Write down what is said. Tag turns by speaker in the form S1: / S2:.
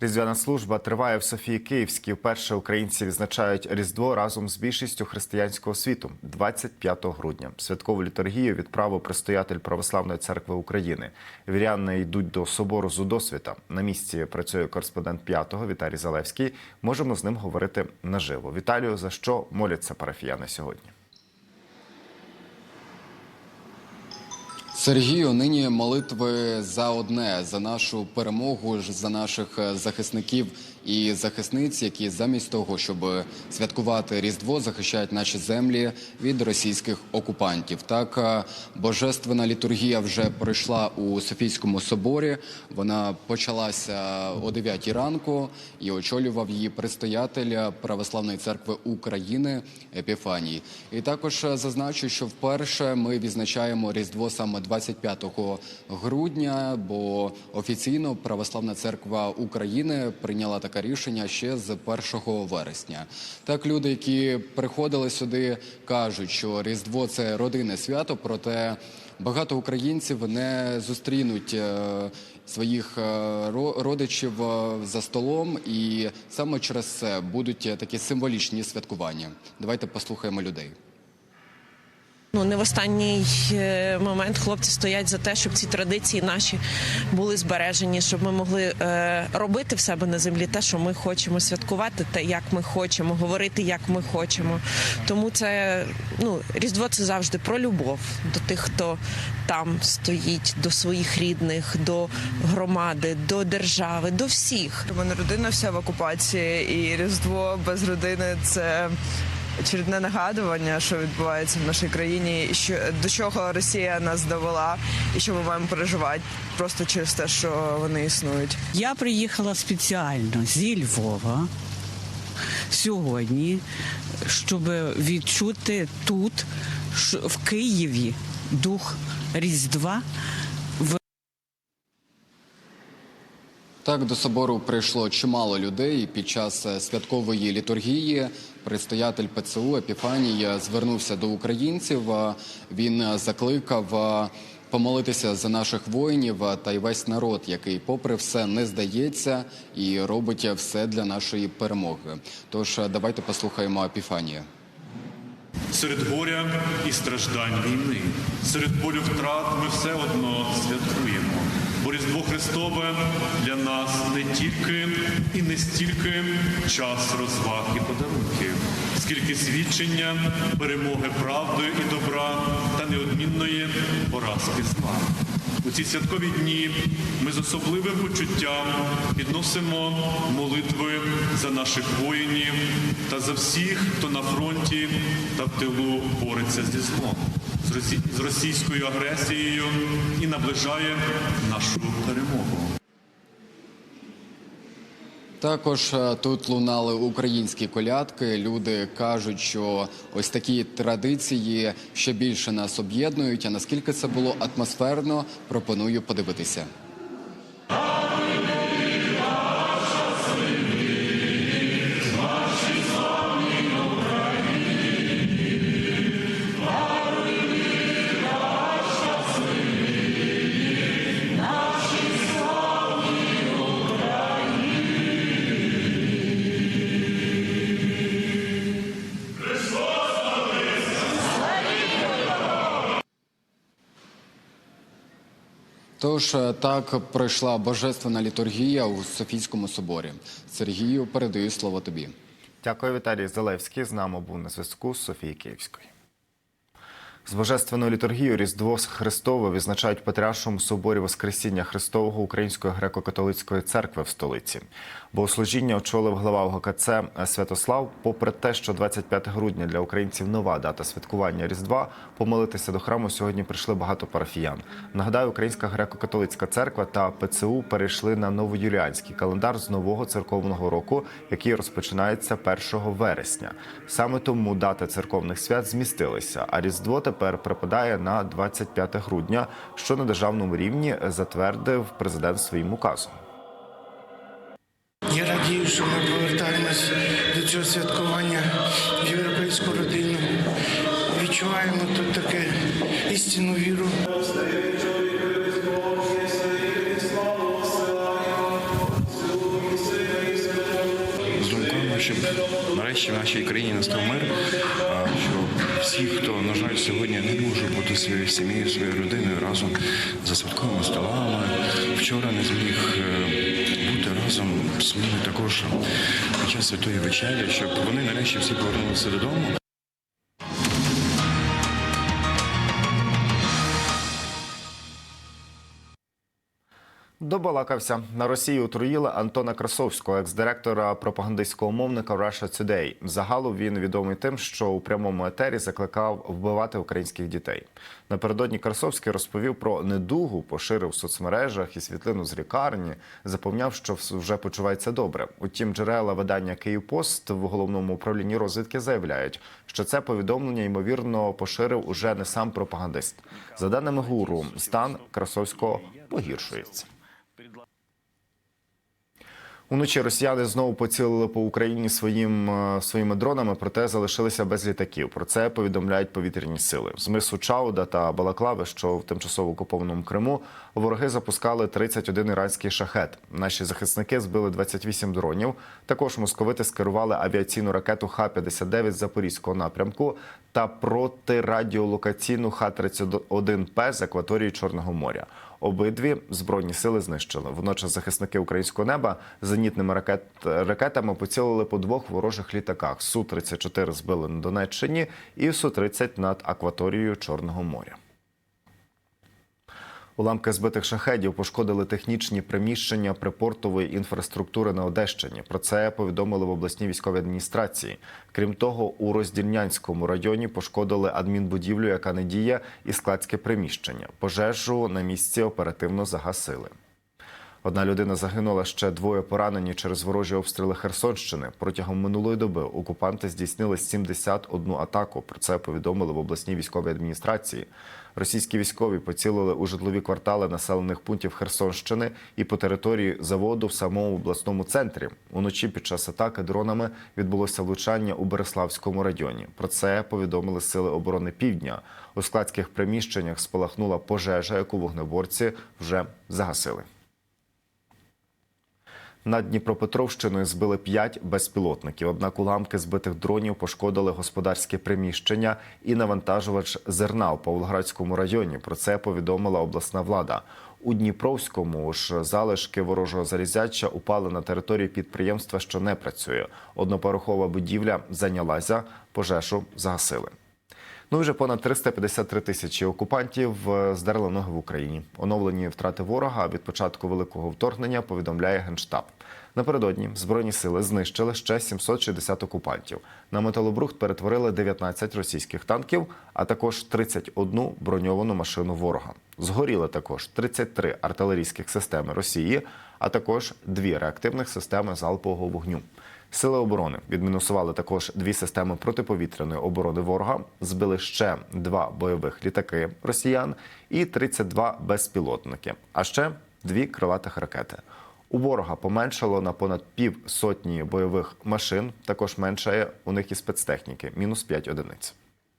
S1: Різдвяна служба триває в Софії Київській. Вперше українці відзначають Різдво разом з більшістю християнського світу 25 грудня. Святкову літургію відправив предстоятель Православної церкви України. Віряни йдуть до собору з Удосвіта. На місці працює кореспондент п'ятого Віталій Залевський. Можемо з ним говорити наживо. Віталію, за що моляться парафіяни сьогодні?
S2: Сергію, нині молитви за одне за нашу перемогу, за наших е, захисників і захисниць, які замість того, щоб святкувати Різдво, захищають наші землі від російських окупантів. Так, е, божественна літургія вже пройшла у Софійському соборі. Вона почалася о 9 ранку і очолював її предстоятель Православної церкви України Епіфаній. І також е, зазначу, що вперше ми відзначаємо Різдво саме 25 грудня, бо офіційно Православна церква України прийняла таке рішення ще з 1 вересня. Так, люди, які приходили сюди, кажуть, що Різдво це родинне свято, проте багато українців не зустрінуть. е, Своїх е, родичів е, за столом, і саме через це будуть такі символічні святкування. Давайте послухаємо людей.
S3: Ну не в останній е, момент хлопці стоять за те, щоб ці традиції наші були збережені, щоб ми могли е, робити в себе на землі те, що ми хочемо святкувати, те, як ми хочемо, говорити, як ми хочемо. Тому це ну різдво це завжди про любов до тих, хто там стоїть, до своїх рідних, до громади, до держави, до всіх.
S4: У мене родина вся в окупації, і Різдво без родини це очередне нагадування, що відбувається в нашій країні, і що до чого Росія нас довела, і що ми маємо переживати просто через те, що вони існують.
S5: Я приїхала спеціально зі Львова сьогодні, щоб відчути тут, в Києві, дух Різдва.
S2: Так, до собору прийшло чимало людей. Під час е, святкової літургії предстоятель ПЦУ Епіфаній звернувся до українців. Він закликав помолитися за наших воїнів та й весь народ, який, попри все, не здається і робить все для нашої перемоги. Тож давайте послухаємо Епіфанія.
S6: Серед горя і страждань війни, серед болю втрат ми все одно святкуємо. Бо Різдво Христове для нас не тільки і не стільки час розваг і подарунків, скільки свідчення перемоги правди і добра та неодмінної поразки зла. У ці святкові дні ми з особливим почуттям підносимо молитви за наших воїнів та за всіх, хто на фронті та в тилу бореться зі злом, з росі- з російською агресією і наближає нашу перемогу.
S2: Також е, тут лунали українські колядки. Люди кажуть, що ось такі традиції ще більше нас об'єднують. А наскільки це було атмосферно, пропоную подивитися. Тож е, так пройшла божественна літургія у Софійському соборі. Сергію, передаю слово тобі.
S1: Дякую, Віталій Залевський. З нами був на зв'язку з Софії Київської. З божественною літургією Різдво Христове відзначають Патріаршому соборі Воскресіння Христового Української греко-католицької церкви в столиці. Богослужіння очолив глава ОГКЦ Святослав. Попри те, що 25 грудня для українців нова дата святкування Різдва, помолитися до храму сьогодні прийшли багато парафіян. Нагадаю, Українська греко-католицька церква та ПЦУ перейшли на новоюліанський календар з нового церковного року, який розпочинається 1 вересня. Саме тому дати церковних свят змістилися, а Різдво тепер припадає на 25 грудня, що на державному рівні затвердив президент своїм указом.
S7: Я радію, що ми повертаємось до цього святкування в європейську родину. Відчуваємо тут таке істинну віру.
S8: щоб нарешті в нашій країні настав мир, а, всі, хто, на жаль, сьогодні не може бути своєю сім'єю, своєю родиною разом за святковими столами, вчора не зміг е, бути разом з ними також під час святої вечері, щоб вони нарешті всі повернулися додому.
S1: Добалакався на Росії. Отруїли Антона Красовського, екс-директора пропагандистського мовника Russia Today. Загалу він відомий тим, що у прямому етері закликав вбивати українських дітей. Напередодні Красовський розповів про недугу, поширив в соцмережах і світлину з лікарні. Запевняв, що вже почувається добре. Утім, джерела видання «Київпост» в головному управлінні розвідки заявляють, що це повідомлення ймовірно поширив уже не сам пропагандист. За даними гуру, стан Красовського погіршується. Уночі росіяни знову поцілили по Україні своїм, е, своїми дронами, проте залишилися без літаків. Про це повідомляють повітряні сили. З мису Чауда та Балаклави, що в тимчасово окупованому Криму, вороги запускали 31 іранський шахет. Наші захисники збили 28 дронів. Також московити скерували авіаційну ракету Х-59 з запорізького напрямку та протирадіолокаційну Х-31П з акваторії Чорного моря. Обидві збройні сили знищили. Водночас захисники українського неба зенітними ракет, ракетами поцілили по двох ворожих літаках. Су 34 збили на Донеччині і Су 30 над акваторією Чорного моря. Уламки збитих шахедів пошкодили технічні приміщення припортової інфраструктури на Одещині. Про це повідомили в обласній військовій адміністрації. Крім того, у Роздільнянському районі пошкодили адмінбудівлю, яка не діє, і складське приміщення. Пожежу на місці оперативно загасили. Одна людина загинула, ще двоє поранені через ворожі обстріли Херсонщини. Протягом минулої доби окупанти здійснили 71 атаку. Про це повідомили в обласній військовій адміністрації. Російські військові поцілили у житлові квартали населених пунктів Херсонщини і по території заводу в самому обласному центрі. Уночі під час атаки дронами відбулося влучання у Береславському районі. Про це повідомили сили оборони Півдня. У складських приміщеннях спалахнула пожежа, яку вогнеборці вже загасили. Над Дніпропетровщиною збили п'ять безпілотників. Однак уламки збитих дронів пошкодили господарське приміщення і навантажувач зерна у Павлоградському районі. Про це повідомила обласна влада. У Дніпровському ж залишки ворожого залізяча упали на територію підприємства, що не працює. Однопорохова будівля зайнялася, пожежу загасили. Ну вже понад 353 тисячі окупантів е, здерли ноги в Україні. Оновлені втрати ворога від початку великого вторгнення повідомляє генштаб. Напередодні збройні сили знищили ще 760 окупантів. На металобрухт перетворили 19 російських танків, а також 31 броньовану машину ворога. Згоріли також 33 артилерійських системи Росії, а також дві реактивних системи залпового вогню. Сили оборони відмінусували також дві системи протиповітряної оборони ворога, збили ще два бойових літаки росіян і 32 безпілотники, а ще дві крилатих ракети. У ворога поменшало на понад пів сотні бойових машин. Також меншає у них і спецтехніки мінус 5 одиниць.